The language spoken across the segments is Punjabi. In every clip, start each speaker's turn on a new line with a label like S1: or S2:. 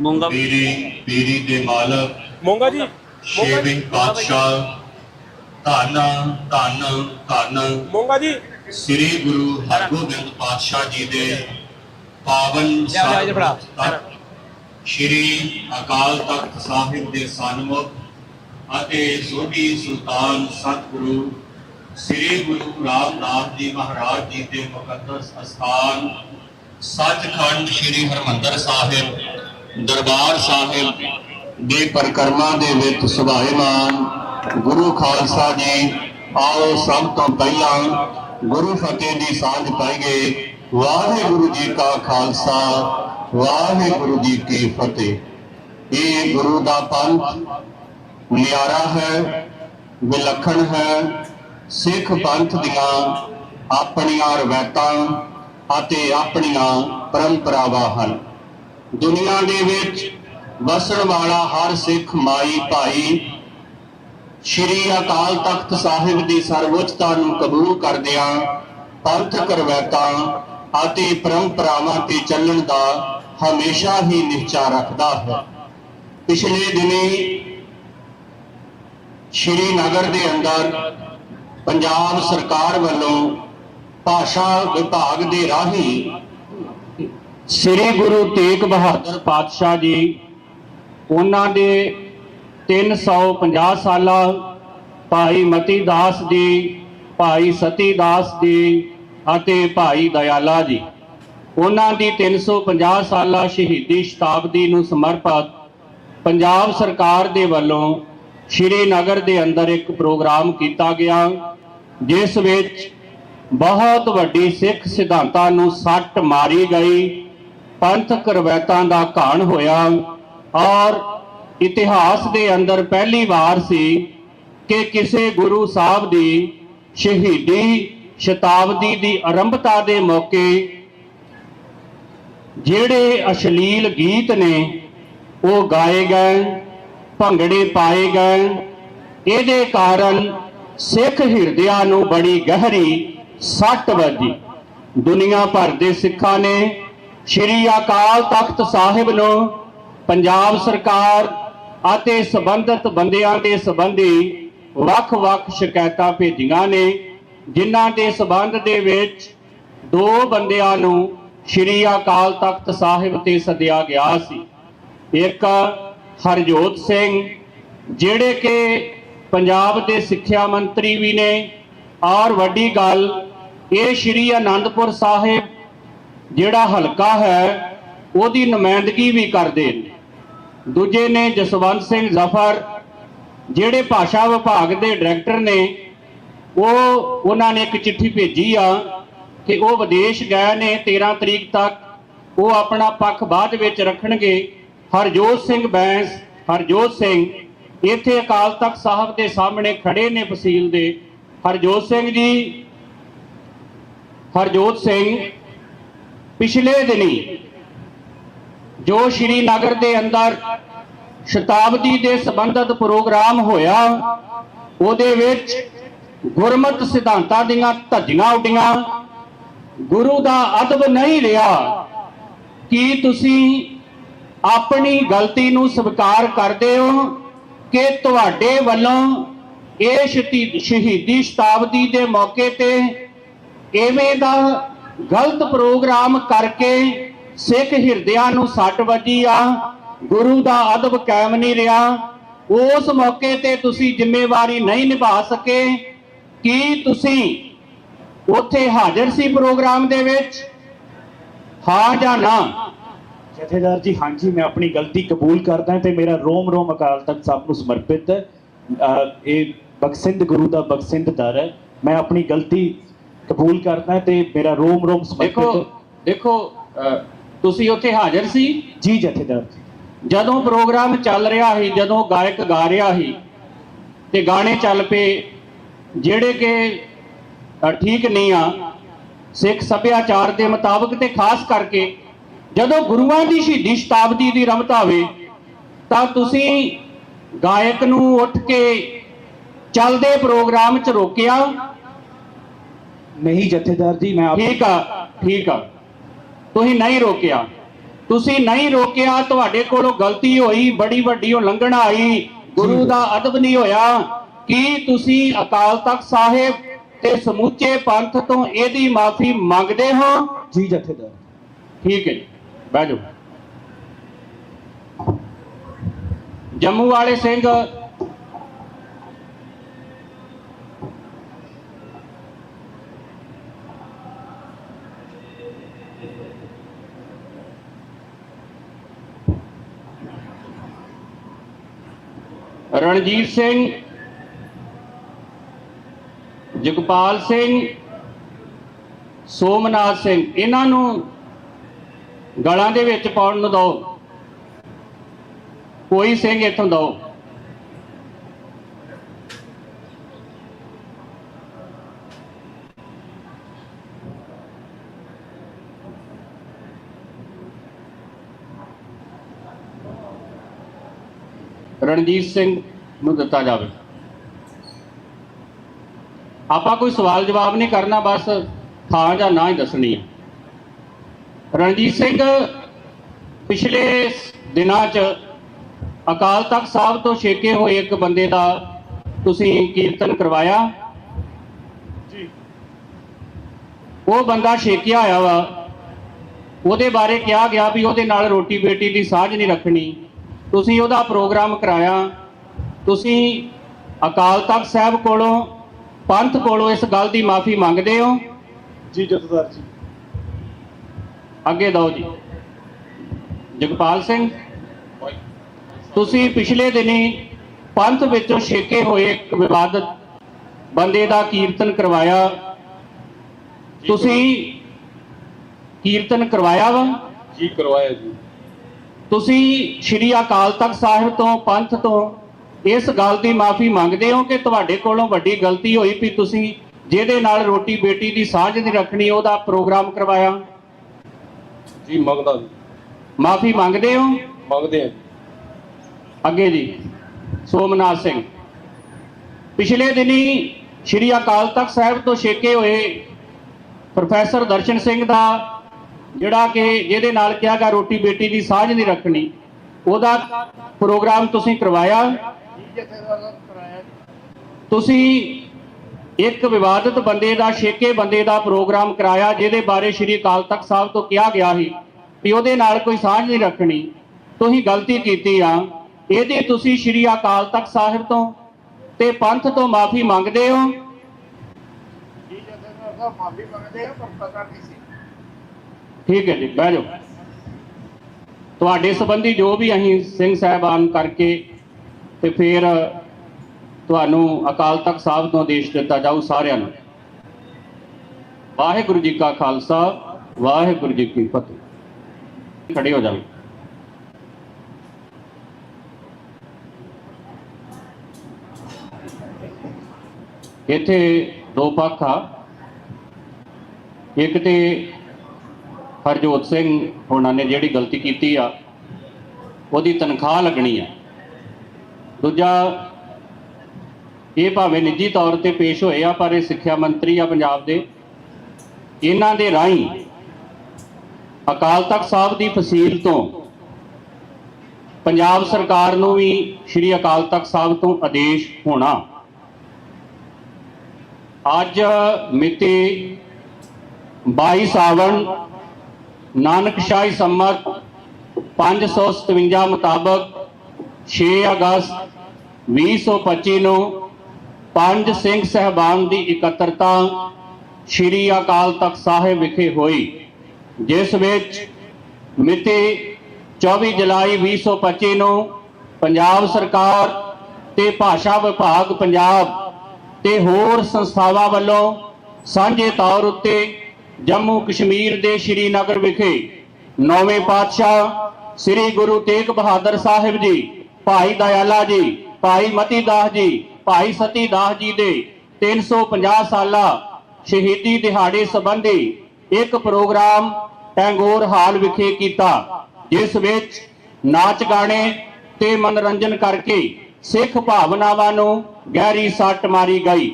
S1: ਮੂੰਗਾ
S2: ਪੀਰੀ ਪੀਰੀ ਦੇ ਮਾਲਕ।
S3: ਮੋਂਗਾ ਜੀ
S2: ਸ਼ੇਵਿੰਗ ਪਾਤਸ਼ਾਹ ਧੰਨ ਧੰਨ ਧੰਨ।
S3: ਮੋਂਗਾ ਜੀ।
S2: ਸ੍ਰੀ ਗੁਰੂ ਹਰਗੋਬਿੰਦ ਪਾਤਸ਼ਾਹ ਜੀ ਦੇ ਪਾਵਨ ਤਖਤ ਸ੍ਰੀ ਅਕਾਲ ਤਖਤ ਸਾਹਿਬ ਦੇ ਸਨਮੁਖ ਅਤੇ ਸੋਢੀ ਸੁਲਤਾਨ ਸਤਿਗੁਰੂ ਸ੍ਰੀ ਗੁਰੂ ਰਾਮਦਾਸ ਜੀ ਮਹਾਰਾਜ ਜੀ ਦੇ ਮੁਕੱਦਸ ਅਸਥਾਨ ਸੱਚਖੰਡ ਸ੍ਰੀ ਹਰਮੰਦਰ ਸਾਹਿਬ ਦਰਬਾਰ ਸਾਹਿਬ ਦੇ ਪਰਿਕਰਮਾ ਦੇ ਵਿੱਚ ਸੁਭਾਏਮਾਨ ਗੁਰੂ ਖਾਲਸਾ ਜੀ, ਆਓ ਸਭ ਤੋਂ ਪਹਿਲਾਂ ਗੁਰੂ ਫਤਿਹ ਦੀ ਸਾਂਝ ਪਾਈਏ। ਵਾਹਿਗੁਰੂ ਜੀ ਕਾ ਖਾਲਸਾ, ਵਾਹਿਗੁਰੂ ਜੀ ਕੀ ਫਤਿਹ। ਇਹ ਗੁਰੂ ਦਾ ਪੰਥ ਨਿਆਰਾ ਹੈ, ਵਿਲੱਖਣ ਹੈ। ਸਿੱਖ ਪੰਥ ਦੀਆਂ ਆਪਣੀਆਂ ਰਵਾਇਤਾਂ ਅਤੇ ਆਪਣੀਆਂ ਪਰੰਪਰਾਵਾਂ ਹਨ। ਦੁਨੀਆ ਦੇ ਵਿੱਚ ਵਸਣ ਵਾਲਾ ਹਰ ਸਿੱਖ ਮਾਈ ਭਾਈ ਸ਼੍ਰੀ ਅਕਾਲ ਤਖਤ ਸਾਹਿਬ ਦੀ ਸਰਵਉੱਚਤਾ ਨੂੰ ਕਬੂਲ ਕਰਦਿਆਂ ਪੰਥਕ ਰਵਾਇਤਾਂ ਅਤੇ ਪਰੰਪਰਾਵਾਂ ਤੇ ਚੱਲਣ ਦਾ ਹਮੇਸ਼ਾ ਹੀ ਨਿਸ਼ਚਾ ਰੱਖਦਾ ਹੈ। ਪਿਛਲੇ ਦਿਨੀ ਸ਼੍ਰੀ ਨਗਰ ਦੇ ਅੰਦਰ ਪੰਜਾਬ ਸਰਕਾਰ ਵੱਲੋਂ ਭਾਸ਼ਾ ਵਿਭਾਗ ਦੇ ਰਾਹੀਂ ਸ੍ਰੀ ਗੁਰੂ ਤੇਗ ਬਹਾਦਰ ਪਾਤਸ਼ਾਹ ਜੀ, ਉਹਨਾਂ ਦੇ 350 ਸਾਲਾ ਭਾਈ ਮਤੀ ਦਾਸ ਜੀ, ਭਾਈ ਸਤੀ ਦਾਸ ਜੀ ਅਤੇ ਭਾਈ ਦਇਆਲਾ ਜੀ। ਉਹਨਾਂ ਦੀ 350 ਸਾਲਾ ਸ਼ਹੀਦੀ ਸ਼ਤਾਬਦੀ ਨੂੰ ਸਮਰਪਿਤ ਪੰਜਾਬ ਸਰਕਾਰ ਦੇ ਵੱਲੋਂ ਸ਼੍ਰੀ ਨਗਰ ਦੇ ਅੰਦਰ ਇੱਕ ਪ੍ਰੋਗਰਾਮ ਕੀਤਾ ਗਿਆ, ਜਿਸ ਵਿੱਚ ਬਹੁਤ ਵੱਡੀ ਸਿੱਖ ਸਿਧਾਂਤਾਂ ਨੂੰ ਸੱਟ ਮਾਰੀ ਗਈ। ਪੰਥਕ ਰਵਾਇਤਾਂ ਦਾ ਘਾਣ ਹੋਇਆ। ਔਰ ਇਤਿਹਾਸ ਦੇ ਅੰਦਰ ਪਹਿਲੀ ਵਾਰ ਸੀ ਕਿ ਕਿਸੇ ਗੁਰੂ ਸਾਹਿਬ ਦੀ ਸ਼ਹੀਦੀ ਸ਼ਤਾਬਦੀ ਦੀ ਆਰੰਭਤਾ ਦੇ ਮੌਕੇ ਜਿਹੜੇ ਅਸ਼ਲੀਲ ਗੀਤ ਨੇ, ਉਹ ਗਾਏ ਗਏ, ਭੰਗੜੇ ਪਾਏ ਗਏ। ਇਹਦੇ ਕਾਰਨ ਸਿੱਖ ਹਿਰਦਿਆਂ ਨੂੰ ਬੜੀ ਗਹਿਰੀ ਸੱਟ ਵੱਜੀ। ਦੁਨੀਆ ਭਰ ਦੇ ਸਿੱਖਾਂ ਨੇ ਸ਼੍ਰੀ ਅਕਾਲ ਤਖਤ ਸਾਹਿਬ ਨੂੰ ਪੰਜਾਬ ਸਰਕਾਰ ਅਤੇ ਸਬੰਧਤ ਬੰਦਿਆਂ ਦੇ ਸੰਬੰਧੀ ਵੱਖ-ਵੱਖ ਸ਼ਿਕਾਇਤਾਂ ਭੇਜੀਆਂ ਨੇ, ਜਿਨ੍ਹਾਂ ਦੇ ਸਬੰਧ ਦੇ ਵਿੱਚ ਦੋ ਬੰਦਿਆਂ ਨੂੰ ਸ਼੍ਰੀ ਅਕਾਲ ਤਖਤ ਸਾਹਿਬ ਤੇ ਸੱਦਿਆ ਗਿਆ ਸੀ। ਇੱਕ ਹਰਜੋਤ ਸਿੰਘ, ਜਿਹੜੇ ਕਿ ਪੰਜਾਬ ਦੇ ਸਿੱਖਿਆ ਮੰਤਰੀ ਵੀ ਨੇ। ਔਰ ਵੱਡੀ ਗੱਲ, ਇਹ ਸ਼੍ਰੀ ਅਨੰਦਪੁਰ ਸਾਹਿਬ ਜਿਹੜਾ ਹਲਕਾ ਹੈ, ਉਹਦੀ ਨੁਮਾਇੰਦਗੀ ਵੀ ਕਰਦੇ ਨੇ। ਦੂਜੇ ਨੇ ਜਸਵੰਤ ਸਿੰਘ ਜ਼ਫਰ, ਜਿਹੜੇ ਭਾਸ਼ਾ ਵਿਭਾਗ ਦੇ ਡਾਇਰੈਕਟਰ ਨੇ, ਉਹ, ਉਹਨਾਂ ਨੇ ਇੱਕ ਚਿੱਠੀ ਭੇਜੀ ਆ ਕਿ ਉਹ ਵਿਦੇਸ਼ ਗਏ ਨੇ 13 ਤਰੀਕ ਤੱਕ। ਉਹ ਆਪਣਾ ਪੱਖ ਬਾਅਦ ਵਿੱਚ ਰੱਖਣਗੇ। ਹਰਜੋਤ ਸਿੰਘ ਬੈਂਸ, ਹਰਜੋਤ ਸਿੰਘ, ਇੱਥੇ ਅਕਾਲ ਤਖਤ ਸਾਹਿਬ ਦੇ ਸਾਹਮਣੇ ਖੜੇ ਨੇ ਫਸੀਲ ਦੇ। ਹਰਜੋਤ ਸਿੰਘ ਜੀ, ਹਰਜੋਤ ਸਿੰਘ ਪਿਛਲੇ ਦਿਨੀ ਜੋ ਸ਼੍ਰੀ ਨਗਰ ਦੇ ਅੰਦਰ ਸ਼ਤਾਬਦੀ ਦੇ ਸੰਬੰਧਿਤ ਪ੍ਰੋਗਰਾਮ ਹੋਇਆ, ਉਹਦੇ ਵਿੱਚ ਗੁਰਮਤ ਸਿਧਾਂਤਾਂ ਦੀਆਂ ਧੱਜੀਆਂ ਉੱਡੀਆਂ। ਗੁਰੂ ਦਾ ਅਦਬ ਨਹੀਂ ਰਿਹਾ ਕੀ ਤੁਸੀਂ ਆਪਣੀ ਗਲਤੀ ਨੂੰ ਸਵੀਕਾਰ ਕਰਦੇ ਹੋ ਕਿ ਤੁਹਾਡੇ ਵੱਲੋਂ ਇਹ ਸ਼ਤੀ- ਸ਼ਹੀਦੀ ਸ਼ਤਾਬਦੀ ਦੇ ਮੌਕੇ ਤੇ ਐਵੇਂ ਦਾ ਗਲਤ ਪ੍ਰੋਗਰਾਮ ਕਰਕੇ ਸਿੱਖ ਹਿਰਦਿਆਂ ਨੂੰ ਸੱਟ ਵੱਜੀ ਆ, ਗੁਰੂ ਦਾ ਅਦਬ ਕਾਇਮ ਨਹੀਂ ਰਿਹਾ। ਉਸ ਮੌਕੇ ਤੇ ਤੁਸੀਂ ਜ਼ਿੰਮੇਵਾਰੀ ਨਹੀਂ ਨਿਭਾ ਸਕੇ। ਕੀ ਤੁਸੀਂ ਉੱਥੇ ਹਾਜ਼ਰ ਸੀ ਪ੍ਰੋਗਰਾਮ ਦੇ ਵਿੱਚ? ਹਾਂ ਜਾਂ ਨਾ?
S4: ਜਥੇਦਾਰ ਜੀ, ਹਾਂਜੀ, ਮੈਂ ਆਪਣੀ ਗਲਤੀ ਕਬੂਲ ਕਰਦਾ ਤੇ ਮੇਰਾ ਰੋਮ ਰੋਮ ਅਕਾਲ ਤਖਤ ਸਾਹਿਬ ਨੂੰ ਸਮਰਪਿਤ ਇਹ ਬਖਸ਼ਿੰਦ, ਗੁਰੂ ਦਾ ਬਖਸ਼ਿੰਦ ਦਰ ਹੈ। ਮੈਂ ਆਪਣੀ ਗਲਤੀ ਕਬੂਲ ਕਰਦਾ ਹਾਂ ਤੇ ਮੇਰਾ ਰੋਮ ਰੋਮ
S1: ਦੇਖੋ
S4: ਸਮਰਪਿਤ
S1: ਦੇਖੋ ਅਹ, ਤੁਸੀਂ ਉੱਥੇ ਹਾਜ਼ਰ ਸੀ?
S4: ਜੀ ਜਥੇਦਾਰ ਜੀ।
S1: ਜਦੋਂ ਪ੍ਰੋਗਰਾਮ ਚੱਲ ਰਿਹਾ ਸੀ ਜਦੋਂ ਗਾਇਕ ਗਾ ਰਿਹਾ ਸੀ ਤੇ ਗਾਣੇ ਚੱਲ ਪਏ ਜਿਹੜੇ ਕਿ ਅ, ਠੀਕ ਨਹੀਂ ਆ ਸਿੱਖ ਸੱਭਿਆਚਾਰ ਦੇ ਮੁਤਾਬਕ ਤੇ ਖਾਸ ਕਰਕੇ ਜਦੋਂ ਗੁਰੂਆਂ ਦੀ ਸ਼ਹੀਦੀ ਸ਼ਤਾਬਦੀ ਦੀ ਰਮਤ ਆਵੇ ਤਾਂ ਤੁਸੀਂ ਗਾਇਕ ਨੂੰ ਉੱਠ ਕੇ ਚੱਲਦੇ ਪ੍ਰੋਗਰਾਮ 'ਚ ਰੋਕਿਆ
S4: ਨਹੀਂ ਜਥੇਦਾਰ ਜੀ ਮੈਂ ਆਪ
S1: ਠੀਕ ਆ ਠੀਕ ਆ। ਤੁਸੀਂ ਨਹੀਂ ਰੋਕਿਆ।
S2: ਤੁਸੀਂ ਨਹੀਂ ਰੋਕਿਆ ਤੁਹਾਡੇ ਕੋਲੋਂ ਗਲਤੀ ਹੋਈ ਬੜੀ ਵੱਡੀ ਉਲੰਘਣਾ ਆਈ ਗੁਰੂ ਦਾ ਅਦਬ ਨਹੀਂ ਹੋਇਆ। ਕੀ ਤੁਸੀਂ ਅਕਾਲ ਤਖਤ ਸਾਹਿਬ ਤੇ ਸਮੁੱਚੇ ਪੰਥ ਤੋਂ ਇਹਦੀ ਮਾਫੀ ਮੰਗਦੇ ਹੋ?
S4: ਜੀ ਜਥੇਦਾਰ।
S2: ਠੀਕ ਹੈ ਬਹਿ ਜਾਓ। ਜੰਮੂ ਵਾਲੇ ਸਿੰਘ ਰਣਜੀਤ ਸਿੰਘ, ਜਗਪਾਲ ਸਿੰਘ, ਸੋਮਨਾਥ ਸਿੰਘ, ਇਹਨਾਂ ਨੂੰ ਗਲਾਂ ਦੇ ਵਿੱਚ ਪਾਉਣ ਨੂੰ ਦਿਓ। ਕੋਈ ਸਿੰਘ ਇੱਥੋਂ ਦਿਓ। ਰਣਜੀਤ ਸਿੰਘ ਨੂੰ ਦਿੱਤਾ ਜਾਵੇ। ਆਪਾਂ ਕੋਈ ਸਵਾਲ ਜਵਾਬ ਨਹੀਂ ਕਰਨਾ ਬਸ ਹਾਂ ਜਾਂ ਨਾ ਹੀ ਦੱਸਣੀ ਹੈ। ਰਣਜੀਤ ਸਿੰਘ ਪਿਛਲੇ ਦਿਨਾਂ 'ਚ ਅਕਾਲ ਤਖਤ ਸਾਹਿਬ ਤੋਂ ਛੇਕੇ ਹੋਏ ਇੱਕ ਬੰਦੇ ਦਾ ਤੁਸੀਂ ਕੀਰਤਨ ਕਰਵਾਇਆ।
S4: ਜੀ।
S2: ਉਹ ਬੰਦਾ ਛੇਕਿਆ ਹੋਇਆ ਵਾ। ਉਹਦੇ ਬਾਰੇ ਕਿਹਾ ਗਿਆ ਵੀ ਉਹਦੇ ਨਾਲ ਰੋਟੀ ਬੇਟੀ ਦੀ ਸਾਂਝ ਨਹੀਂ ਰੱਖਣੀ। ਤੁਸੀਂ ਉਹਦਾ ਪ੍ਰੋਗਰਾਮ ਕਰਾਇਆ। ਤੁਸੀਂ ਅਕਾਲ ਤਖਤ ਸਾਹਿਬ ਕੋਲੋਂ ਪੰਥ ਕੋਲੋਂ ਇਸ ਗੱਲ ਦੀ ਮਾਫੀ ਮੰਗਦੇ ਹੋ?
S4: ਜੀ ਜਥੇਦਾਰ ਜੀ।
S2: ਅੱਗੇ ਦਿਓ ਜੀ। ਜਗਪਾਲ ਸਿੰਘ ਤੁਸੀਂ ਪਿਛਲੇ ਦਿਨੀ ਪੰਥ ਵਿੱਚੋਂ ਛੇਕੇ ਹੋਏ ਇੱਕ ਵਿਵਾਦਤ ਬੰਦੇ ਦਾ ਕੀਰਤਨ ਕਰਵਾਇਆ। ਤੁਸੀਂ ਕੀਰਤਨ ਕਰਵਾਇਆ ਵਾ?
S3: ਜੀ ਕਰਵਾਇਆ ਜੀ।
S2: ਤੁਸੀਂ ਸ਼੍ਰੀ ਅਕਾਲ ਤਖਤ ਸਾਹਿਬ ਤੋਂ ਪੰਥ ਤੋਂ ਇਸ ਗੱਲ ਦੀ ਮਾਫੀ ਮੰਗਦੇ ਹੋ ਕਿ ਤੁਹਾਡੇ ਕੋਲੋਂ ਵੱਡੀ ਗਲਤੀ ਹੋਈ ਵੀ ਤੁਸੀਂ ਜਿਹਦੇ ਨਾਲ ਰੋਟੀ ਬੇਟੀ ਦੀ ਸਾਂਝ ਨਹੀਂ ਰੱਖਣੀ ਉਹਦਾ ਪ੍ਰੋਗਰਾਮ ਕਰਵਾਇਆ?
S3: ਜੀ ਮੰਗਦਾ ਜੀ।
S2: ਮਾਫੀ ਮੰਗਦੇ ਹੋ?
S3: ਮੰਗਦੇ ਆ
S2: ਅੱਗੇ ਜੀ ਸੋਮਨਾਥ ਸਿੰਘ। ਪਿਛਲੇ ਦਿਨੀ ਸ਼੍ਰੀ ਅਕਾਲ ਤਖਤ ਸਾਹਿਬ ਤੋਂ ਛੇਕੇ ਹੋਏ ਪ੍ਰੋਫੈਸਰ ਦਰਸ਼ਨ ਸਿੰਘ ਦਾ ਜਿਹੜਾ ਕਿ ਜਿਹਦੇ ਨਾਲ ਕਿਹਾ ਗਿਆ ਰੋਟੀ ਬੇਟੀ ਦੀ ਸਾਂਝ ਨਹੀਂ ਰੱਖਣੀ ਉਹਦਾ ਪ੍ਰੋਗਰਾਮ ਤੁਸੀਂ ਕਰਵਾਇਆ? ਤੁਸੀਂ ਇੱਕ ਵਿਵਾਦਤ ਬੰਦੇ ਦਾ, ਛੇਕੇ ਬੰਦੇ ਦਾ ਪ੍ਰੋਗਰਾਮ ਕਰਾਇਆ, ਜਿਹਦੇ ਬਾਰੇ ਸ਼੍ਰੀ ਅਕਾਲ ਤਖਤ ਸਾਹਿਬ ਤੋਂ ਕਿਹਾ ਗਿਆ ਸੀ ਵੀ ਉਹਦੇ ਨਾਲ ਕੋਈ ਸਾਂਝ ਨਹੀਂ ਰੱਖਣੀ। ਤੁਸੀਂ ਗਲਤੀ ਕੀਤੀ ਆ। ਇਹਦੀ ਤੁਸੀਂ ਸ਼੍ਰੀ ਅਕਾਲ ਤਖਤ ਸਾਹਿਬ ਤੋਂ ਤੇ ਪੰਥ ਤੋਂ ਮਾਫੀ ਮੰਗਦੇ ਹੋ।
S3: ਮਾਫੀ ਮੰਗਦੇ ਆ ਪਰ ਪਤਾ ਨਹੀਂ ਸੀ
S2: ਠੀਕ ਹੈ ਜੀ, ਬਹਿ ਜਾਓ। ਤੁਹਾਡੇ ਸੰਬੰਧੀ ਜੋ ਵੀ ਅਸੀਂ ਸਿੰਘ ਸਾਹਿਬਾਨ ਕਰਕੇ ਤੇ ਫਿਰ ਤੁਹਾਨੂੰ ਅਕਾਲ ਤਖਤ ਸਾਹਿਬ ਤੋਂ ਆਦੇਸ਼ ਦਿੱਤਾ ਜਾਊ ਸਾਰਿਆਂ ਨੂੰ। ਵਾਹਿਗੁਰੂ ਜੀ ਕਾ ਖਾਲਸਾ, ਵਾਹਿਗੁਰੂ ਜੀ ਕੀ ਫਤਿਹ। ਖੜੇ ਹੋ ਜਾਓ। ਇੱਥੇ ਦੋ ਪੱਖ ਆ। ਇੱਕ ਤੇ ਹਰਜੋਤ ਸਿੰਘ ਹੋਣਾ ਨੇ ਜਿਹੜੀ ਗਲਤੀ ਕੀਤੀ ਆ, ਉਹਦੀ ਤਨਖਾਹ ਲੱਗਣੀ ਆ। ਦੂਜਾ, ਇਹ ਭਾਵੇਂ ਨਿੱਜੀ ਤੌਰ ਤੇ ਪੇਸ਼ ਹੋਏ ਆ, ਪਰ ਇਹ ਸਿੱਖਿਆ ਮੰਤਰੀ ਆ ਪੰਜਾਬ ਦੇ, ਇਹਨਾਂ ਦੇ ਰਾਹੀਂ ਅਕਾਲ ਤਖਤ ਸਾਹਿਬ ਦੀ ਫਸੀਲ ਤੋਂ ਪੰਜਾਬ ਸਰਕਾਰ ਨੂੰ ਵੀ ਸ੍ਰੀ ਅਕਾਲ ਤਖਤ ਸਾਹਿਬ ਤੋਂ ਆਦੇਸ਼ ਹੋਣਾ। ਅੱਜ ਮਿਤੀ 22 ਸਾਵਣ ਨਾਨਕ ਸ਼ਾਹੀ ਸੰਮਤ 557 ਮੁਤਾਬਕ 6 ਅਗਸਤ 2025 ਨੂੰ ਪੰਜ ਸਿੰਘ ਸਹਿਬਾਨ ਦੀ ਇਕੱਤਰਤਾ ਸ੍ਰੀ ਅਕਾਲ ਤਖਤ ਸਾਹਿਬ ਵਿਖੇ ਹੋਈ, ਜਿਸ ਵਿੱਚ ਮਿਤੀ 24 ਜੁਲਾਈ 2025 ਨੂੰ ਪੰਜਾਬ ਸਰਕਾਰ ਤੇ ਭਾਸ਼ਾ ਵਿਭਾਗ ਪੰਜਾਬ ਤੇ ਹੋਰ ਸੰਸਥਾਵਾਂ ਵੱਲੋਂ ਸਾਂਝੇ ਤੌਰ ਉੱਤੇ ਜੰਮੂ ਕਸ਼ਮੀਰ ਦੇ ਸ਼੍ਰੀਨਗਰ ਵਿਖੇ ਨੌਵੇਂ ਪਾਤਸ਼ਾਹ ਸ੍ਰੀ ਗੁਰੂ ਤੇਗ ਬਹਾਦਰ ਸਾਹਿਬ ਜੀ ਭਾਈ ਦਇਆਲਾ ਜੀ, ਭਾਈ ਮਤੀ ਦਾਸ ਜੀ, ਭਾਈ ਸਤੀ ਦਾਸ ਜੀ ਦੇ 350 ਸਾਲਾ ਸ਼ਹੀਦੀ ਦਿਹਾੜੇ ਸੰਬੰਧੀ ਇੱਕ ਪ੍ਰੋਗਰਾਮ ਟੈਗੋਰ ਹਾਲ ਵਿਖੇ ਕੀਤਾ, ਜਿਸ ਵਿੱਚ ਨਾਚ ਗਾਣੇ ਤੇ ਮਨੋਰੰਜਨ ਕਰਕੇ ਸਿੱਖ ਭਾਵਨਾਵਾਂ ਨੂੰ ਗਹਿਰੀ ਸੱਟ ਮਾਰੀ ਗਈ।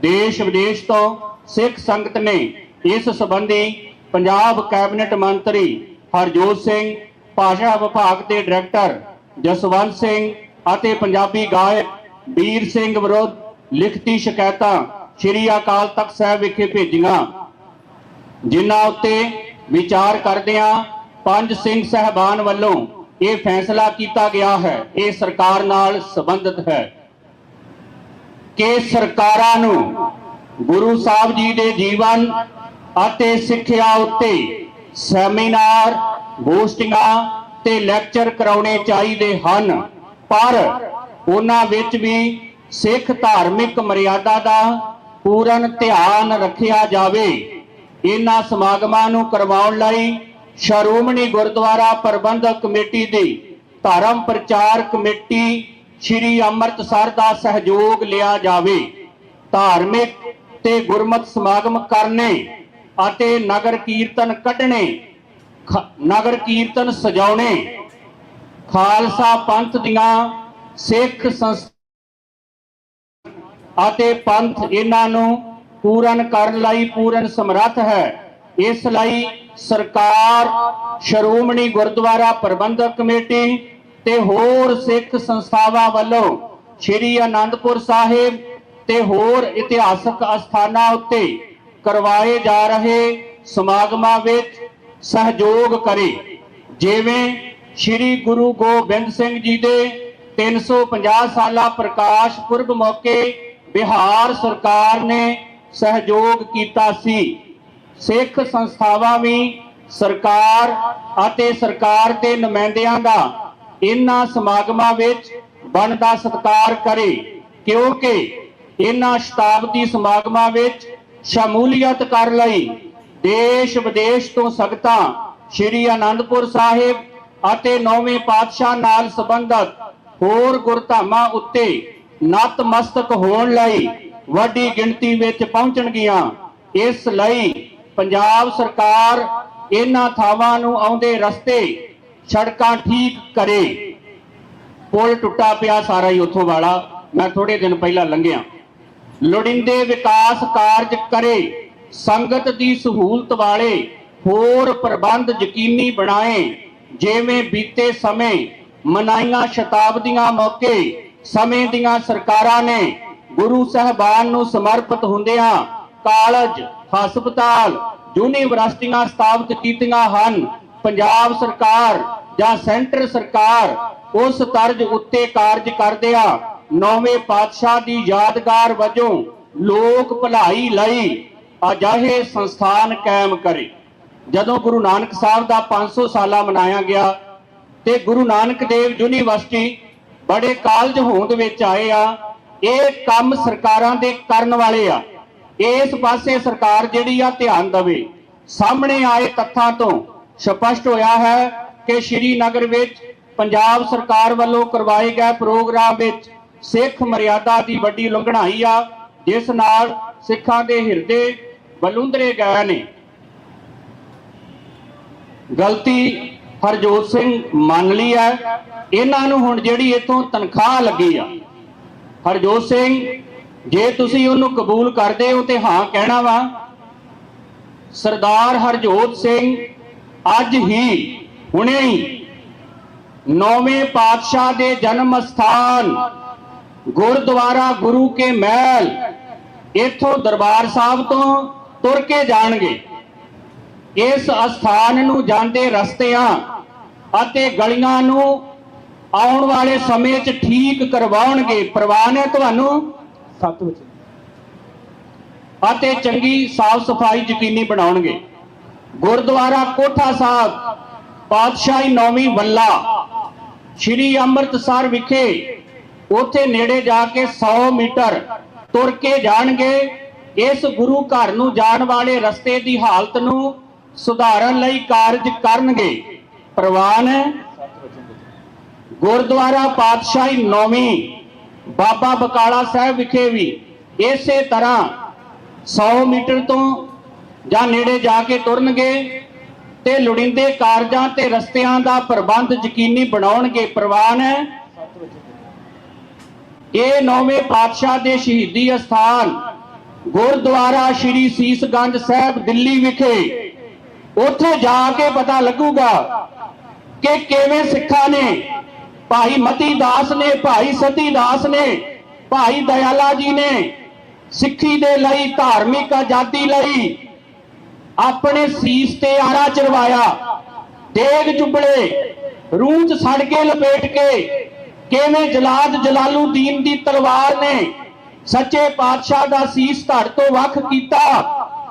S2: ਦੇਸ਼ ਵਿਦੇਸ਼ ਤੋਂ ਸਿੱਖ ਸੰਗਤ ਨੇ ਇਸ ਸੰਬੰਧੀ ਪੰਜਾਬ ਕੈਬਨਿਟ ਮੰਤਰੀ ਹਰਜੋਤ ਸਿੰਘ, ਭਾਸ਼ਾ ਵਿਭਾਗ ਦੇ ਡਾਇਰੈਕਟਰ ਜਸਵੰਤ ਸਿੰਘ ਅਤੇ ਪੰਜਾਬੀ ਗਾਇਕ ਵੀਰ ਸਿੰਘ ਵਿਰੁੱਧ ਲਿਖਤੀ ਸ਼ਿਕਾਇਤਾਂ ਸ੍ਰੀ ਅਕਾਲ ਤਖਤ ਸਾਹਿਬ ਵਿਖੇ ਭੇਜੀਆਂ। ਜਿਨ੍ਹਾਂ ਉੱਤੇ ਵਿਚਾਰ ਕਰਦਿਆਂ ਪੰਜ ਸਿੰਘ ਸਹਿਬਾਨ ਵੱਲੋਂ ਇਹ ਫੈਸਲਾ ਕੀਤਾ ਗਿਆ ਹੈ। ਇਹ ਸਰਕਾਰ ਨਾਲ ਸੰਬੰਧਿਤ ਹੈ। ਕਿ ਸਰਕਾਰਾਂ ਨੂੰ ਗੁਰੂ ਸਾਹਿਬ ਜੀ ਦੇ ਜੀਵਨ ਅਤੇ ਸਿੱਖਿਆ ਉੱਤੇ ਸੈਮੀਨਾਰ ਗੋਸ਼ਟੀਆਂ ਤੇ ਲੈਕਚਰ ਕਰਾਉਣੇ ਚਾਹੀਦੇ ਹਨ। ਪਰ ਉਹਨਾਂ ਵਿੱਚ ਵੀ ਸਿੱਖ ਧਾਰਮਿਕ ਮਰਿਆਦਾ ਦਾ ਪੂਰਨ ਧਿਆਨ ਰੱਖਿਆ ਜਾਵੇ। ਇਹਨਾਂ ਸਮਾਗਮਾਂ ਨੂੰ ਕਰਵਾਉਣ ਲਈ ਸ਼੍ਰੋਮਣੀ ਗੁਰਦੁਆਰਾ ਪ੍ਰਬੰਧਕ ਕਮੇਟੀ ਦੀ ਧਰਮ ਪ੍ਰਚਾਰ ਕਮੇਟੀ ਸ੍ਰੀ ਅੰਮ੍ਰਿਤਸਰ ਦਾ ਸਹਿਯੋਗ ਲਿਆ ਜਾਵੇ। ਧਾਰਮਿਕ ਤੇ ਗੁਰਮਤ ਸਮਾਗਮ ਕਰਨੇ ਅਤੇ ਨਗਰ ਕੀਰਤਨ ਕੱਢਣੇ ਨਗਰ ਕੀਰਤਨ ਸਜਾਉਣੇ। ਖਾਲਸਾ ਪੰਥ ਦੀਆਂ ਸਿੱਖ ਸੰਸ, ਅਤੇ ਪੰਥ ਇਹਨਾਂ ਨੂੰ ਪੂਰਨ ਕਰਨ ਲਈ ਪੂਰਨ ਸਮਰੱਥ ਹੈ। ਇਸ ਲਈ ਸਰਕਾਰ, ਸ਼੍ਰੋਮਣੀ ਗੁਰਦੁਆਰਾ ਪ੍ਰਬੰਧਕ ਕਮੇਟੀ ਤੇ ਹੋਰ ਸਿੱਖ ਸੰਸਥਾਵਾਂ ਵੱਲੋਂ ਸ੍ਰੀ ਅਨੰਦਪੁਰ ਸਾਹਿਬ ਤੇ ਹੋਰ ਇਤਿਹਾਸਕ ਅਸਥਾਨਾਂ ਉੱਤੇ ਕਰਵਾਏ ਜਾ ਰਹੇ ਸਮਾਗਮਾਂ ਵਿੱਚ ਸਹਿਯੋਗ ਕਰੇ। ਜਿਵੇਂ ਸ੍ਰੀ ਗੁਰੂ ਗੋਬਿੰਦ ਸਿੰਘ ਜੀ ਦੇ 350 ਸਾਲਾ ਪ੍ਰਕਾਸ਼ ਪੁਰਬ ਮੌਕੇ ਬਿਹਾਰ ਸਰਕਾਰ ਨੇ ਸਹਿਯੋਗ ਕੀਤਾ ਸੀ। ਸਿੱਖ ਸੰਸਥਾਵਾਂ ਵੀ ਸਰਕਾਰ ਅਤੇ ਸਰਕਾਰ ਦੇ ਨੁਮਾਇੰਦਿਆਂ ਦਾ ਇਹਨਾਂ ਸਮਾਗਮਾਂ ਵਿੱਚ ਬਣਦਾ ਸਤਿਕਾਰ ਕਰੇ, ਕਿਉਂਕਿ ਇਹਨਾਂ ਸ਼ਤਾਬਦੀ ਸਮਾਗਮਾਂ ਵਿੱਚ ਸ਼ਮੂਲੀਅਤ ਕਰ ਲਈ ਦੇਸ਼ ਵਿਦੇਸ਼ ਤੋਂ ਸੰਗਤਾਂ ਸ੍ਰੀ ਅਨੰਦਪੁਰ ਸਾਹਿਬ ਅਤੇ ਨੌਵੇਂ ਪਾਤਸ਼ਾਹ ਨਾਲ ਸੰਬੰਧਤ ਹੋਰ ਗੁਰਧਾਮਾਂ ਉੱਤੇ ਨਤਮਸਤਕ ਹੋਣ ਲਈ ਵੱਡੀ ਗਿਣਤੀ ਵਿੱਚ ਪਹੁੰਚਣਗੀਆਂ ਇਸ ਲਈ ਪੰਜਾਬ ਸਰਕਾਰ ਇਹਨਾਂ ਥਾਵਾਂ ਨੂੰ ਆਉਂਦੇ ਰਸਤੇ ਸੜਕਾਂ ਠੀਕ ਕਰੇ। ਪੁਲ ਟੁੱਟਾ ਪਿਆ ਸਾਰਾ ਹੀ ਉੱਥੋਂ ਵਾਲਾ। ਮੈਂ ਥੋੜੇ ਦਿਨ ਪਹਿਲਾਂ ਲੰਘਿਆ। ਲੋੜਿੰਦੇ ਵਿਕਾਸ ਕਾਰਜ ਕਰੇ। ਸੰਗਤ ਦੀ ਸਹੂਲਤ ਵਾਲੇ ਹੋਰ ਪ੍ਰਬੰਧ ਯਕੀਨੀ ਬਣਾਏ, ਜਿਵੇਂ ਬੀਤੇ ਸਮੇਂ ਮਨਾਈਆਂ ਸ਼ਤਾਬਦੀਆਂ ਮੌਕੇ ਸਮੇਂ ਦੀਆਂ ਸਰਕਾਰਾਂ ਨੇ ਗੁਰੂ ਸਾਹਿਬਾਨ ਨੂੰ ਸਮਰਪਿਤ ਹੁੰਦਿਆਂ ਕਾਲਜ, ਹਸਪਤਾਲ, ਯੂਨੀਵਰਸਿਟੀਆਂ ਸਥਾਪਿਤ ਕੀਤੀਆਂ ਹਨ। ਪੰਜਾਬ ਸਰਕਾਰ ਜਾਂ ਸੈਂਟਰ ਸਰਕਾਰ ਉਸ ਤਰਜ਼ ਉੱਤੇ ਕਾਰਜ ਕਰਦਿਆਂ ਨੌਵੇਂ ਪਾਤਸ਼ਾਹ ਦੀ ਯਾਦਗਾਰ ਵਜੋਂ ਲੋਕ ਭਲਾਈ ਲਈ ਅਜਿਹੇ ਸੰਸਥਾਨ ਕਾਇਮ ਕਰੇ। ਜਦੋਂ ਗੁਰੂ ਨਾਨਕ ਸਾਹਿਬ ਦਾ 500 ਸਾਲਾ ਮਨਾਇਆ ਗਿਆ ਤੇ ਗੁਰੂ ਨਾਨਕ ਦੇਵ ਯੂਨੀਵਰਸਿਟੀ ਬੜੇ ਕਾਲਜ ਹੋਂਦ ਵਿੱਚ ਆਏ ਆ, ਇਹ ਕੰਮ ਸਰਕਾਰਾਂ ਦੇ ਕਰਨ ਵਾਲੇ ਆ। ਇਸ ਪਾਸੇ ਸਰਕਾਰ ਜਿਹੜੀ ਆ ਧਿਆਨ ਦੇਵੇ। ਸਾਹਮਣੇ ਆਏ ਤੱਥਾਂ ਤੋਂ ਸਪਸ਼ਟ ਹੋਇਆ ਹੈ ਕਿ ਸ਼੍ਰੀਨਗਰ ਵਿੱਚ ਪੰਜਾਬ ਸਰਕਾਰ ਵੱਲੋਂ ਕਰਵਾਏ ਗਏ ਪ੍ਰੋਗਰਾਮ ਵਿੱਚ ਸਿੱਖ ਮਰਿਆਦਾ ਦੀ ਵੱਡੀ ਉਲੰਘਣਾਈ ਆ, ਜਿਸ ਨਾਲ ਸਿੱਖਾਂ ਦੇ ਹਿਰਦੇ ਬਲੁੰਦਰੇ ਗਏ ਨੇ। ਗਲਤੀ ਹਰਜੋਤ ਸਿੰਘ ਮੰਨ ਲਈ ਹੈ। ਇਹਨਾਂ ਨੂੰ ਹੁਣ ਜਿਹੜੀ ਇਥੋਂ ਤਨਖਾਹ ਲੱਗੀ ਆ। ਹਰਜੋਤ ਸਿੰਘ, ਜੇ ਤੁਸੀਂ ਉਹਨੂੰ ਕਬੂਲ ਕਰਦੇ ਹੋ ਤੇ ਹਾਂ ਕਹਿਣਾ ਵਾ। ਸਰਦਾਰ ਹਰਜੋਤ ਸਿੰਘ ਅੱਜ ਹੀ, ਹੁਣੇ ਹੀ ਨੌਵੇਂ ਪਾਤਸ਼ਾਹ ਦੇ ਜਨਮ ਸਥਾਨ ਗੁਰਦੁਆਰਾ ਗੁਰੂ ਕੇ ਮਹਿਲ, ਇਥੋਂ ਦਰਬਾਰ ਸਾਹਿਬ ਤੋਂ ਤੁਰ ਕੇ ਜਾਣਗੇ। ਇਸ ਅਸਥਾਨ ਨੂੰ ਜਾਂਦੇ ਰਸਤਿਆਂ ਅਤੇ ਗਲੀਆਂ ਨੂੰ ਆਉਣ ਵਾਲੇ ਸਮੇਂ 'ਚ ਠੀਕ ਕਰਵਾਉਣਗੇ। ਪ੍ਰਵਾਨ ਹੈ ਤੁਹਾਨੂੰ
S4: 7 ਵਜੇ
S2: ਅਤੇ ਚੰਗੀ ਸਾਫ਼ ਸਫ਼ਾਈ ਯਕੀਨੀ ਬਣਾਉਣਗੇ। ਗੁਰਦੁਆਰਾ ਕੋਠਾ ਸਾਹਿਬ ਪਾਤਸ਼ਾਹੀ ਨੌਵੀਂ ਵੱਲਾ ਸ਼੍ਰੀ ਅੰਮ੍ਰਿਤਸਰ ਵਿਖੇ ਉੱਥੇ ਨੇੜੇ ਜਾ ਕੇ 100 ਮੀਟਰ ਤੁਰ ਕੇ ਜਾਣਗੇ। ਇਸ ਗੁਰੂ ਘਰ ਨੂੰ ਜਾਣ ਵਾਲੇ ਰਸਤੇ ਦੀ ਹਾਲਤ ਨੂੰ ਸੁਧਾਰਨ ਲਈ ਕਾਰਜ ਕਰਨਗੇ। ਪ੍ਰਵਾਨ ਗੁਰਦੁਆਰਾ ਪਾਤਸ਼ਾਹੀ ਨੌਵੀਂ, ਬਾਬਾ ਬਕਾਲਾ ਸਾਹਿਬ ਵਿਖੇ ਵੀ ਇਸੇ ਤਰ੍ਹਾਂ 100 ਮੀਟਰ ਤੋਂ ਜਾਂ ਨੇੜੇ ਜਾ ਕੇ ਤੁਰਨਗੇ ਤੇ ਲੋੜੀਂਦੇ ਕਾਰਜਾਂ ਤੇ ਰਸਤਿਆਂ ਦਾ ਪ੍ਰਬੰਧ ਯਕੀਨੀ ਬਣਾਉਣਗੇ। ਪ੍ਰਵਾਨ ਹੈ ਇਹ ਨੌਵੇਂ ਪਾਤਸ਼ਾਹ ਦੇ ਸ਼ਹੀਦੀ ਅਸਥਾਨ ਗੁਰਦੁਆਰਾ ਸ਼੍ਰੀ ਸੀਸਗੰਜ ਸਾਹਿਬ ਦਿੱਲੀ ਵਿਖੇ ਉੱਥੇ ਜਾ ਕੇ ਪਤਾ ਲੱਗੂਗਾ ਕਿ ਕਿਵੇਂ ਸਿੱਖਾਂ ਨੇ, ਭਾਈ ਮਤੀ ਦਾਸ ਨੇ, ਭਾਈ ਸਤੀ ਦਾਸ ਨੇ, ਭਾਈ ਦਇਆਲਾ ਜੀ ਨੇ ਸਿੱਖੀ ਦੇ ਲਈ, ਧਾਰਮਿਕ ਆਜ਼ਾਦੀ ਲਈ ਆਪਣੇ ਸੀਸ ਤੇ ਆਰਾ ਚਰਵਾਇਆ ਦੇਗ ਚੁੱਬੜੇ ਰੂਹ 'ਚ ਸੜ ਕੇ ਲਪੇਟ ਕੇ ਕਿਵੇਂ ਜਲਾਦ ਜਲਾਲੂਦੀਨ ਦੀ ਤਲਵਾਰ ਨੇ ਸੱਚੇ ਪਾਤਸ਼ਾਹ ਦਾ ਸੀਸ ਧੜ ਤੋਂ ਵੱਖ ਕੀਤਾ।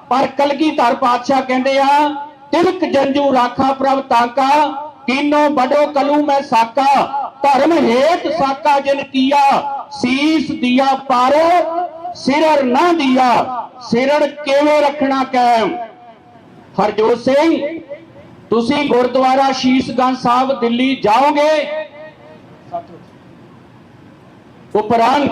S2: ਪਰ ਕਲਗੀਧਰ ਪਾਤਸ਼ਾਹ ਕਹਿੰਦੇ ਆ, ਤਿਲਕ ਜੰਜੂ ਰਾਖਾ ਪ੍ਰਭ ਤਾਕਾ, ਕੀਨੋ ਬੜੋ ਕਲੂ ਮੈਂ ਸਾਕਾ, ਧਰਮ ਹੇਤ ਸਾਕਾ ਜਿਨ ਕੀਆ, ਸੀਸ ਦਿਆ ਪਰ, ਸਿਰਰ ਨਾ ਦਿਆ, ਸਿਰੜ ਕਿਵੇਂ ਰੱਖਣਾ ਕਾਇਮ ਹਰਜੋਤ ਸਿੰਘ, ਤੁਸੀਂ ਗੁਰਦੁਆਰਾ ਸ਼ੀਸ਼ਗੰਜ ਸਾਹਿਬ ਦਿੱਲੀ ਜਾਓਗੇ? ਉਪਰੰਤ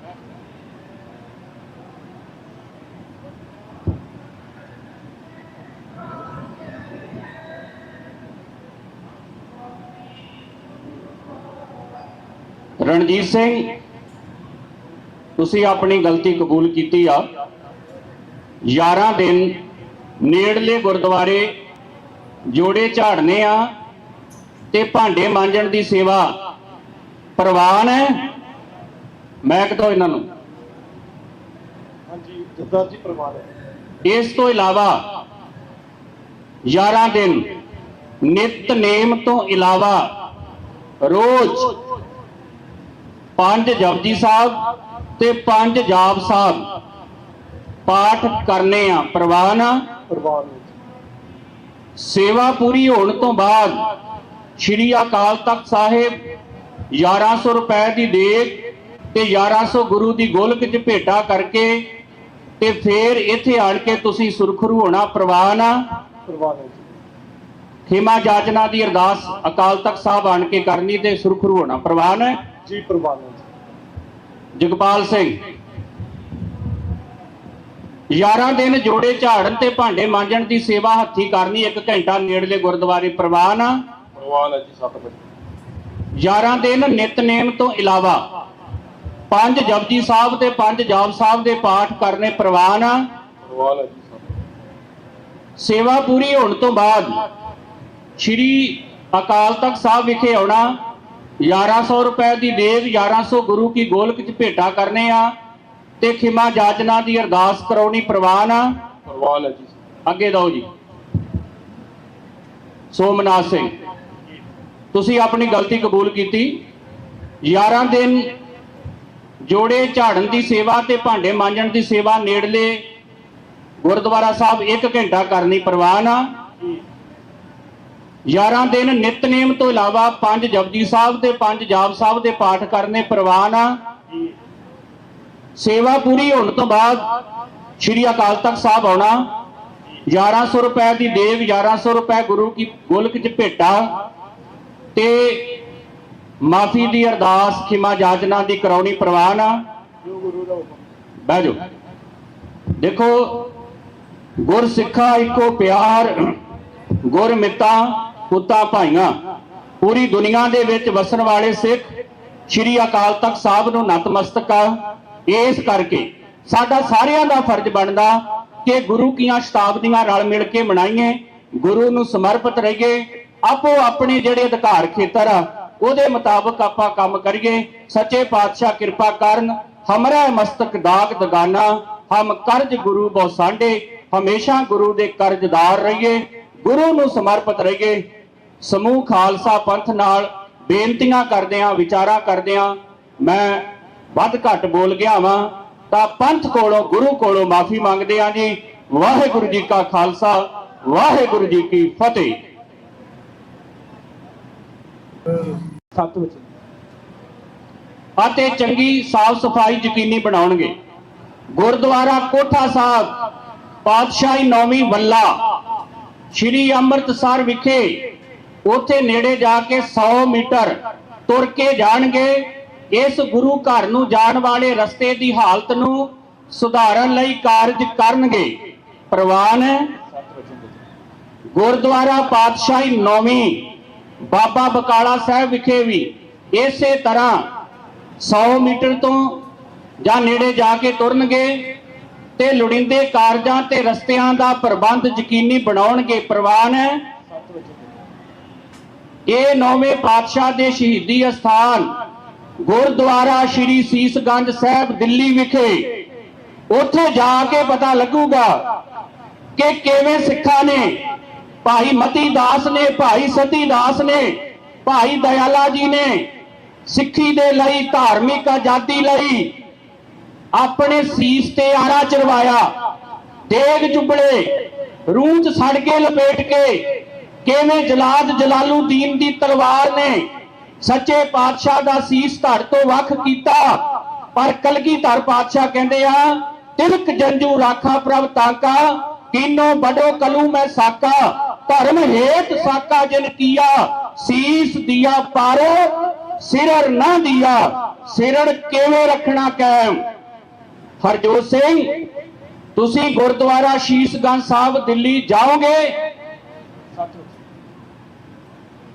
S2: ਰਣਜੀਤ ਸਿੰਘ ਤੁਸੀਂ ਆਪਣੀ ਗਲਤੀ ਕਬੂਲ ਕੀਤੀ ਆ। 11 ਦਿਨ ਨੇੜਲੇ ਗੁਰਦੁਆਰੇ ਜੋੜੇ ਝਾੜਨੇ ਆ ਤੇ ਭਾਂਡੇ ਮਾਂਜਣ ਦੀ ਸੇਵਾ ਪ੍ਰਵਾਨ ਹੈ। ਮੈਂ ਕਹਦਾ ਇਹਨਾਂ ਨੂੰ?
S3: ਹਾਂਜੀ ਜੀ ਹੈ।
S2: ਇਸ ਤੋਂ ਇਲਾਵਾ 11 ਦਿਨ ਨਿਤਨੇਮ ਤੋਂ ਇਲਾਵਾ ਰੋਜ਼ ਪੰਜ ਜਪਜੀ ਸਾਹਿਬ ਤੇ ਪੰਜ ਜਾਪ ਸਾਹਿਬ। ਪਾਠ ਕਰਨੇ ਆ, ਪ੍ਰਵਾਨ ਆ। ਸੇਵਾ ਪੂਰੀ ਹੋਣ ਤੋਂ ਬਾਅਦ ਸ਼੍ਰੀ ਅਕਾਲ ਤਖਤ ਸਾਹਿਬ 1100 ਰੁਪਏ ਦੀ ਦੇਗ ਤੇ 1100 ਗੁਰੂ ਦੀ ਗੋਲਕ ਚ ਭੇਟਾ ਕਰਕੇ ਤੇ ਫੇਰ ਇੱਥੇ ਆਣ ਕੇ ਤੁਸੀਂ ਸੁਰਖਰੂ ਹੋਣਾ, ਪ੍ਰਵਾਨ ਆ। ਖੇਮਾ ਜਾਚਨਾ ਦੀ ਅਰਦਾਸ ਅਕਾਲ ਤਖਤ ਸਾਹਿਬ ਆਣ ਕੇ ਕਰਨੀ ਤੇ ਸੁਰਖਰੂ ਹੋਣਾ, ਪ੍ਰਵਾਨ ਹੈ
S3: ਜੀ ਪ੍ਰਵਾਨ
S2: ਜਗਪਾਲ ਸਿੰਘ 11 ਦਿਨ ਜੋੜੇ ਝਾੜਨ ਤੇ ਭਾਂਡੇ ਮਾਂਜਣ ਦੀ ਸੇਵਾ ਹੱਥੀ ਕਰਨੀ 1 ਘੰਟਾ ਨੇੜਲੇ ਗੁਰਦੁਆਰੇ ਪ੍ਰਵਾਨ
S3: ਪ੍ਰਵਾਨ ਹੈ ਜੀ 7 ਵਜੇ।
S2: 11 ਦਿਨ ਨਿਤਨੇਮ ਤੋਂ ਇਲਾਵਾ ਪੰਜ ਜਪਜੀ ਸਾਹਿਬ ਤੇ ਪੰਜ ਜਾਪ ਸਾਹਿਬ ਦੇ ਪਾਠ ਕਰਨੇ ਪ੍ਰਵਾਨ ਆ।
S3: ਪ੍ਰਵਾਨ ਹੈ ਜੀ ਸਭ
S2: ਸੇਵਾ ਪੂਰੀ ਹੋਣ ਤੋਂ ਬਾਅਦ ਸ਼੍ਰੀ ਅਕਾਲ ਤਖਤ ਸਾਹਿਬ ਵਿਖੇ ਆਉਣਾ। 1100 ਰੁਪਏ ਦੀ ਦੇਗ 1100 ਗੁਰੂ ਕੀ ਗੋਲਕ ਚ ਭੇਟਾ ਕਰਨੇ ਆ ਤੇ ਖਿਮਾ ਜਾਚਨਾ ਦੀ ਅਰਦਾਸ ਕਰਾਉਣੀ ਪ੍ਰਵਾਨ ਆ।
S3: ਪ੍ਰਵਾਨ ਹੈ ਜੀ।
S2: ਅੱਗੇ ਦਿਓ ਜੀ। ਸੋਮਨਾਥ ਸਿੰਘ ਤੁਸੀਂ ਆਪਣੀ ਗਲਤੀ ਕਬੂਲ ਕੀਤੀ। 11 ਦਿਨ ਜੋੜੇ ਝਾੜਨ ਦੀ ਸੇਵਾ ਤੇ ਭਾਂਡੇ ਮਾਂਜਣ ਦੀ ਸੇਵਾ ਨੇੜਲੇ ਗੁਰਦੁਆਰਾ ਸਾਹਿਬ 1 ਘੰਟਾ ਕਰਨੀ ਪ੍ਰਵਾਨ ਆ। 11 ਦਿਨ ਨਿਤਨੇਮ ਤੋਂ ਇਲਾਵਾ ਪੰਜ ਜਪਜੀ ਸਾਹਿਬ ਤੇ ਪੰਜ ਜਾਪ ਸਾਹਿਬ ਦੇ ਪਾਠ ਕਰਨੇ ਪ੍ਰਵਾਨ ਆ। ਸੇਵਾ ਪੂਰੀ ਹੋਣ ਤੋਂ ਬਾਅਦ ਸ਼੍ਰੀ ਅਕਾਲ ਤਖਤ ਸਾਹਿਬ ਆਉਣਾ। 1100 ਰੁਪਏ ਦੀ ਦੇਵ 1100 ਰੁਪਏ ਗੁਰੂ ਕੀ ਗੋਲਕ ਚ ਭੇਟਾ। ਤੇ ਮਾਫੀ ਦੀ ਅਰਦਾਸ, ਖਿਮਾ ਜਾਚਨਾ ਦੀ ਕਰਾਉਣੀ ਪ੍ਰਵਾਨ ਆ। ਬਹਿ ਜਾਓ। ਦੇਖੋ, ਗੁਰ ਸਿੱਖਾ ਇੱਕੋ ਪਿਆਰ, ਗੁਰ ਮਿੱਤਾ। ਪੁੱਤਾਂ ਭਾਈਆਂ, ਪੂਰੀ ਦੁਨੀਆ ਦੇ ਵਿੱਚ ਵਸਣ ਵਾਲੇ ਸਿੱਖ ਸ਼੍ਰੀ ਅਕਾਲ ਤਖਤ ਸਾਹਿਬ ਨੂੰ ਨਤਮਸਤਕ ਆ। ਇਸ ਕਰਕੇ ਸਾਡਾ ਸਾਰਿਆਂ ਦਾ ਫਰਜ਼ ਬਣਦਾ ਕਿ ਗੁਰੂ ਕੀਆਂ ਸ਼ਤਾਬਦੀਆਂ ਰਲ ਮਿਲ ਕੇ ਮਨਾਈਏ, ਗੁਰੂ ਨੂੰ ਸਮਰਪਿਤ ਰਹੀਏ, ਆਪੋ ਆਪਣੇ ਜਿਹੜੇ ਅਧਿਕਾਰ ਖੇਤਰ ਆ, ਉਹਦੇ ਮੁਤਾਬਕ ਆਪਾਂ ਕੰਮ ਕਰੀਏ। ਸੱਚੇ ਪਾਤਸ਼ਾਹ ਕਿਰਪਾ ਕਰਨ, ਹਮਰਾ ਮਸਤਕ ਦਾਗ ਦਗਾਨਾ, ਹਮ ਕਰਜ ਗੁਰੂ ਬੋ ਸਾਂਡੇ ਹਮੇਸ਼ਾ ਗੁਰੂ ਦੇ ਕਰਜ਼ਦਾਰ ਰਹੀਏ, ਗੁਰੂ ਨੂੰ ਸਮਰਪਿਤ ਰਹੀਏ। ਸਮੂਹ ਖਾਲਸਾ ਪੰਥ ਨਾਲ ਬੇਨਤੀਆਂ ਕਰਦਿਆਂ, ਵਿਚਾਰਾਂ ਕਰਦਿਆਂ ਮੈਂ ਵੱਧ ਘੱਟ ਬੋਲ ਗਿਆ ਵਾਂ। ਤਾਂ ਪੰਥ ਕੋਲੋਂ, ਗੁਰੂ ਕੋਲੋਂ ਮਾਫੀ ਮੰਗਦੇ ਆਂ ਜੀ। ਵਾਹਿਗੁਰੂ ਜੀ ਕਾ ਖਾਲਸਾ, ਵਾਹਿਗੁਰੂ ਜੀ ਕੀ ਫਤਿਹ।
S3: ਸੱਤ ਵਜੇ
S2: ਅਤੇ ਚੰਗੀ ਸਾਫ਼ ਸਫ਼ਾਈ ਯਕੀਨੀ ਬਣਾਉਣਗੇ। ਗੁਰਦੁਆਰਾ ਕੋਠਾ ਸਾਹਿਬ, ਪਾਤਸ਼ਾਹੀ ਨੌਵੀਂ ਵੱਲਾ, ਸ਼੍ਰੀ ਅੰਮ੍ਰਿਤਸਰ ਵਿਖੇ ਉੱਥੇ ਨੇੜੇ ਜਾ ਕੇ 100 ਮੀਟਰ ਤੁਰ ਕੇ ਜਾਣਗੇ। ਇਸ ਗੁਰੂ ਘਰ ਨੂੰ ਜਾਣ ਵਾਲੇ ਰਸਤੇ ਦੀ ਹਾਲਤ ਨੂੰ ਸੁਧਾਰਨ ਲਈ ਕਾਰਜ ਕਰਨਗੇ। ਪ੍ਰਵਾਨ ਹੈ ਗੁਰਦੁਆਰਾ ਪਾਤਸ਼ਾਹੀ ਨੌਵੀਂ, ਬਾਬਾ ਬਕਾਲਾ ਸਾਹਿਬ ਵਿਖੇ ਵੀ ਇਸੇ ਤਰ੍ਹਾਂ 100 ਮੀਟਰ ਤੋਂ ਜਾਂ ਨੇੜੇ ਜਾ ਕੇ ਤੁਰਨਗੇ ਤੇ ਲੋੜੀਂਦੇ ਕਾਰਜਾਂ ਤੇ ਰਸਤਿਆਂ ਦਾ ਪ੍ਰਬੰਧ ਯਕੀਨੀ ਬਣਾਉਣਗੇ। ਪ੍ਰਵਾਨ ਹੈ ਇਹ ਨੌਵੇਂ ਪਾਤਸ਼ਾਹ ਦੇ ਸ਼ਹੀਦੀ ਅਸਥਾਨ ਗੁਰਦੁਆਰਾ ਸ਼੍ਰੀ ਸੀਸਗੰਜ ਸਾਹਿਬ, ਦਿੱਲੀ ਵਿਖੇ। ਉੱਥੇ ਜਾ ਕੇ ਪਤਾ ਲੱਗੂਗਾ ਕਿ ਕਿਵੇਂ ਸਿੱਖਾਂ ਨੇ, ਭਾਈ ਮਤੀ ਦਾਸ ਨੇ, ਭਾਈ ਸਤੀ ਦਾਸ ਨੇ, ਭਾਈ ਦਇਆਲਾ ਜੀ ਨੇ ਸਿੱਖੀ ਦੇ ਲਈ, ਧਾਰਮਿਕ ਆਜ਼ਾਦੀ ਲਈ ਆਪਣੇ ਸੀਸ ਤੇ ਆਰਾ ਚੜਵਾਇਆ। ਦੇਗ ਚੁੱਬੜੇ ਰੂਹ ਚ ਸੜ ਕੇ ਲਪੇਟ ਕੇ ਕਿਵੇਂ ਜਲਾਦ ਜਲਾਲੂਦੀਨ ਦੀ ਤਲਵਾਰ ਨੇ ਸੱਚੇ ਪਾਤਸ਼ਾਹ ਦਾ ਸੀਸ ਧੜ ਤੋਂ ਵੱਖ ਕੀਤਾ, ਪਰ ਕਲਗੀਧਰ ਪਾਤਸ਼ਾਹ ਕਹਿੰਦੇ ਆ, ਤਿਲਕ ਜੰਜੂ ਰਾਖਾ ਪ੍ਰਭ ਤਾਕਾ, ਕੀਨੋ ਬੜੋ ਕਲੂ ਮੈਂ ਸਾਕਾ, ਧਰਮ ਹੇਤ ਸਾਕਾ ਜਿਨ ਕੀਆ, ਸੀਸ ਦਿਆ ਪਰ, ਸਿਰਰ ਨਾ ਦਿਆ, ਸਿਰੜ ਕਿਵੇਂ ਰੱਖਣਾ ਕਾਇਮ ਹਰਜੋਤ ਸਿੰਘ, ਤੁਸੀਂ ਗੁਰਦੁਆਰਾ ਸ਼ੀਸ਼ਗੰਜ ਸਾਹਿਬ ਦਿੱਲੀ ਜਾਓਗੇ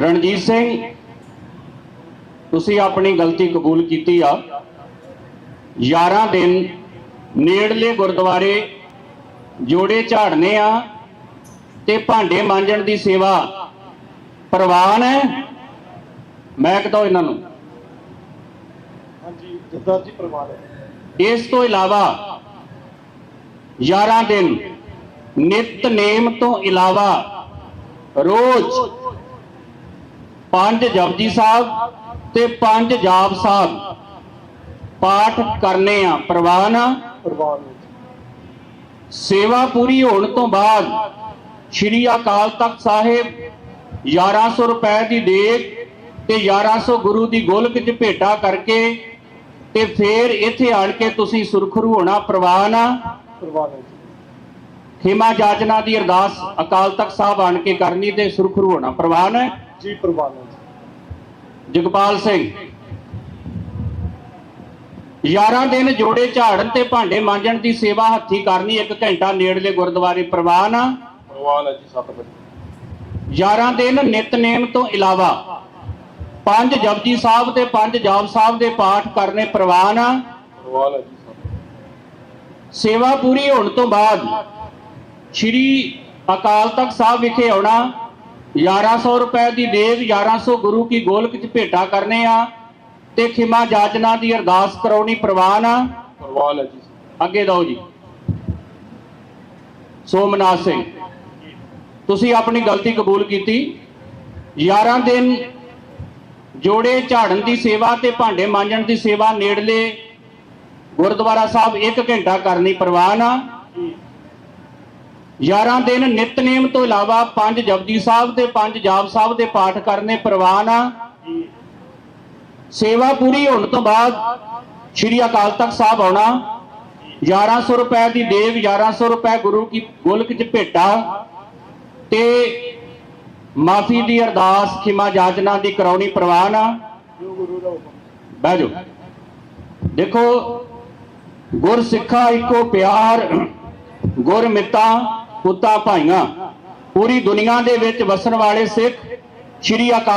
S2: ਰਣਜੀਤ ਸਿੰਘ ਤੁਸੀਂ ਆਪਣੀ ਗਲਤੀ ਕਬੂਲ ਕੀਤੀ ਆ। 11 ਦਿਨ ਨੇੜਲੇ ਗੁਰਦੁਆਰੇ ਜੋੜੇ ਝਾੜਨੇ ਆ ਤੇ ਭਾਂਡੇ ਮਾਂਜਣ ਦੀ ਸੇਵਾ ਪ੍ਰਵਾਨ ਹੈ। ਮੈਂ ਕਹਦਾ ਇਹਨਾਂ ਨੂੰ।
S3: ਹਾਂਜੀ ਜੱਦਾ ਜੀ ਪਰਿਵਾਰ ਹੈ।
S2: ਇਸ ਤੋਂ ਇਲਾਵਾ 11 ਦਿਨ ਨਿਤਨੇਮ ਤੋਂ ਇਲਾਵਾ ਰੋਜ਼ ਪੰਜ ਜਪਜੀ ਸਾਹਿਬ ਤੇ ਪੰਜ ਜਾਪ ਸਾਹਿਬ। ਪਾਠ ਕਰਨੇ ਆ ਪ੍ਰਵਾਨ। ਸੇਵਾ ਪੂਰੀ ਹੋਣ ਤੋਂ ਬਾਅਦ ਸ਼੍ਰੀ ਅਕਾਲ ਤਖਤ ਸਾਹਿਬ 1100 ਰੁਪਏ ਦੀ ਦੇਗ ਤੇ 1100 ਗੁਰੂ ਦੀ ਗੋਲਕ ਚ ਭੇਟਾ ਕਰਕੇ ਤੇ ਫੇਰ ਇੱਥੇ ਆਣ ਕੇ ਤੁਸੀਂ ਸੁਰਖਰੂ ਹੋਣਾ ਪ੍ਰਵਾਨ। ਆ ਖੇਮਾ ਜਾਚਨਾ ਦੀ ਅਰਦਾਸ ਅਕਾਲ ਤਖਤ ਸਾਹਿਬ ਆਣ ਕੇ ਕਰਨੀ ਤੇ ਸੁਰਖਰੂ ਹੋਣਾ। ਪ੍ਰਵਾਨ ਹੈ?
S3: ਜੀ ਪਰਿਵਾਰ ਵਿੱਚ
S2: ਜਗਪਾਲ ਸਿੰਘ 11 ਦਿਨ ਜੋੜੇ ਝਾੜਨ ਤੇ ਭਾਂਡੇ ਮਾਂਜਣ ਦੀ ਸੇਵਾ ਹੱਥੀ ਕਰਨੀ 1 ਘੰਟਾ ਨੇੜਲੇ ਗੁਰਦੁਆਰੇ ਪ੍ਰਵਾਨ ਆ।
S3: ਪਰਿਵਾਰ ਹੈ ਜੀ 7 ਵਜੇ।
S2: 11 ਦਿਨ ਨਿਤਨੇਮ ਤੋਂ ਇਲਾਵਾ ਪੰਜ ਜਪਜੀ ਸਾਹਿਬ ਤੇ ਪੰਜ ਜਾਪ ਸਾਹਿਬ ਦੇ ਪਾਠ ਕਰਨੇ ਪ੍ਰਵਾਨ ਆ।
S3: ਪਰਿਵਾਰ ਹੈ ਜੀ 7
S2: ਸੇਵਾ ਪੂਰੀ ਹੋਣ ਤੋਂ ਬਾਅਦ ਸ਼੍ਰੀ ਅਕਾਲ ਤਖਤ ਸਾਹਿਬ ਵਿਖੇ ਆਉਣਾ। 1100 ਰੁਪਏ ਦੀ ਦੇਗ 1100 ਗੁਰੂ ਕੀ ਗੋਲਕ ਚ ਭੇਟਾ ਕਰਨੇ ਆ। ਤੇ ਖਿਮਾ ਜਾਚਨਾ ਦੀ ਅਰਦਾਸ ਕਰਾਉਣੀ ਪ੍ਰਵਾਨ ਆ।
S3: ਪਰਿਵਾਰ ਹੈ ਜੀ।
S2: ਅੱਗੇ ਦਿਓ ਜੀ। ਸੋਮਨਾਥ ਸਿੰਘ ਤੁਸੀਂ ਆਪਣੀ ਗਲਤੀ ਕਬੂਲ ਕੀਤੀ। 11 ਦਿਨ ਜੋੜੇ ਝਾੜਨ ਦੀ ਸੇਵਾ ਤੇ ਭਾਂਡੇ ਮਾਂਜਣ ਦੀ ਸੇਵਾ ਨੇੜਲੇ ਗੁਰਦੁਆਰਾ ਸਾਹਿਬ 1 ਘੰਟਾ ਕਰਨੀ ਪ੍ਰਵਾਨ ਆ। 11 ਦਿਨ ਨਿਤਨੇਮ ਤੋਂ ਇਲਾਵਾ ਪੰਜ ਜਪਜੀ ਸਾਹਿਬ ਤੇ ਪੰਜ ਜਾਪ ਸਾਹਿਬ ਦੇ ਪਾਠ ਕਰਨੇ ਪ੍ਰਵਾਨ ਆ। ਸੇਵਾ ਪੂਰੀ ਹੋਣ ਤੋਂ ਬਾਅਦ ਸ਼੍ਰੀ ਅਕਾਲ ਤਖਤ ਸਾਹਿਬ ਆਉਣਾ। 1100 ਰੁਪਏ ਦੀ ਦੇਗ 1100 ਰੁਪਏ ਗੁਰੂ ਕੀ ਗੋਲਕ ਚ ਭੇਟਾ। ਤੇ ਮਾਫੀ ਦੀ ਅਰਦਾਸ, ਖਿਮਾ ਜਾਚਨਾ ਦੀ ਕਰਾਉਣੀ ਪ੍ਰਵਾਨ ਆ। ਬਹਿ ਜਾਓ। ਦੇਖੋ, ਗੁਰ ਸਿੱਖਾ ਇੱਕੋ ਪਿਆਰ, ਗੁਰ ਮਿੱਤਾ। ਪੁੱਤਾ ਭਾਈਆਂ ਪੂਰੀ ਦੁਨੀਆ ਦੇ ਵਿੱਚ ਵਸਣ ਵਾਲੇ ਸਿੱਖ ਸ਼੍ਰੀ ਅਕਾਲ